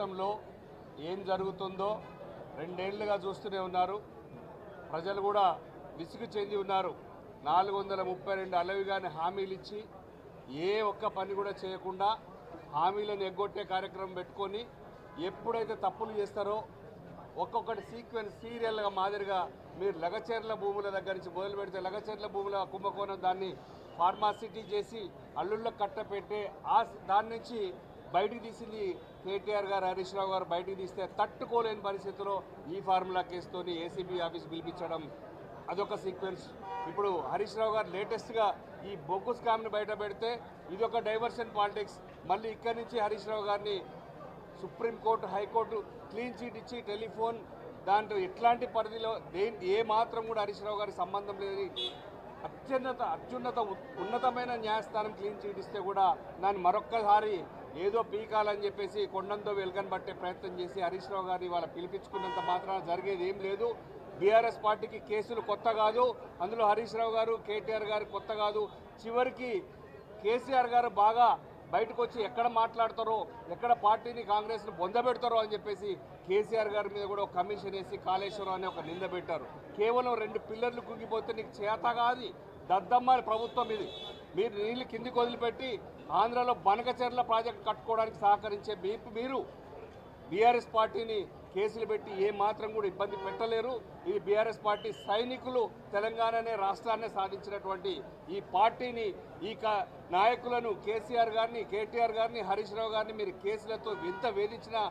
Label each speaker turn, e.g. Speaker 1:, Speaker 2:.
Speaker 1: రాష్ట్రంలో ఏం జరుగుతుందో రెండేళ్ళుగా చూస్తూనే ఉన్నారు. ప్రజలు కూడా విసుగు చెంది ఉన్నారు. నాలుగు వందల ముప్పై రెండు అలవిగాని హామీలు ఇచ్చి ఏ ఒక్క పని కూడా చేయకుండా హామీలను ఎగ్గొట్టే కార్యక్రమం పెట్టుకొని ఎప్పుడైతే తప్పులు చేస్తారో ఒక్కొక్కటి సీక్వెన్స్ సీరియల్గా మాదిరిగా మీరు లగచేర్ల భూముల దగ్గర నుంచి మొదలు పెడితే లగచేర్ల భూముల కుంభకోణం దాన్ని ఫార్మాసిటీ చేసి అల్లుళ్ళకు కట్టపెట్టే ఆ దాని నుంచి బయటికి తీసింది కేటీఆర్ గారు హరీష్ రావు గారు బయటికి తీస్తే తట్టుకోలేని పరిస్థితిలో ఈ ఫార్ములా కేసుతోని ఏసీబీ ఆఫీస్ పిలిపించడం అదొక సీక్వెన్స్. ఇప్పుడు హరీష్ రావు గారు లేటెస్ట్గా ఈ బొగ్గు స్కామ్ని బయట పెడితే ఇది ఒక డైవర్షన్ పాలిటిక్స్. మళ్ళీ ఇక్కడి నుంచి హరీష్ రావు గారిని supreme court high court clean chit ఇచ్చి టెలిఫోన్ దాంట్లో ఎట్లాంటి పరిధిలో దేని ఏ మాత్రం కూడా హరీష్ రావు గారికి సంబంధం లేదని అత్యున్నత అత్యున్నత ఉన్నతమైన న్యాయస్థానం క్లీన్ చీట్ ఇస్తే కూడా దాన్ని మరొక్కసారి ఏదో పీకాలని చెప్పేసి కొండంతో వెలుగని పట్టే ప్రయత్నం చేసి హరీష్ రావు గారిని వాళ్ళ పిలిపించుకున్నంత మాత్రాన జరిగేది ఏం లేదు. బీఆర్ఎస్ పార్టీకి కేసులు కొత్త కాదు. అందులో హరీష్ రావు గారు కేటీఆర్ గారు కొత్త కాదు. చివరికి కేసీఆర్ గారు బాగా బయటకు వచ్చి ఎక్కడ మాట్లాడతారో ఎక్కడ పార్టీని కాంగ్రెస్ను బొందబెడతారో అని చెప్పేసి కేసీఆర్ గారి మీద కూడా ఒక కమిషన్ వేసి కాళేశ్వరం అనే ఒక నింద పెట్టారు. కేవలం రెండు పిల్లర్లు కుంగిపోతే నీకు చేత కాదు. దద్దమ్మని ప్రభుత్వం ఇది. మీరు నీళ్ళు కిందికి వదిలిపెట్టి ఆంధ్రలో బనకచెర్ల ప్రాజెక్ట్ కట్టుకోవడానికి సహకరించే మీకు మీరు బీఆర్ఎస్ పార్టీని కేసులు పెట్టి ఏ మాత్రం కూడా ఇబ్బంది పెట్టలేరు. ఇది బీఆర్ఎస్ పార్టీ సైనికులు తెలంగాణనే రాష్ట్రాన్ని సాధించినటువంటి ఈ పార్టీని ఈ క- నాయకులను కేసీఆర్ గారిని కేటీఆర్ గారిని హరీష్ రావు గారిని మీరు కేసులతో ఎంత వేధించినా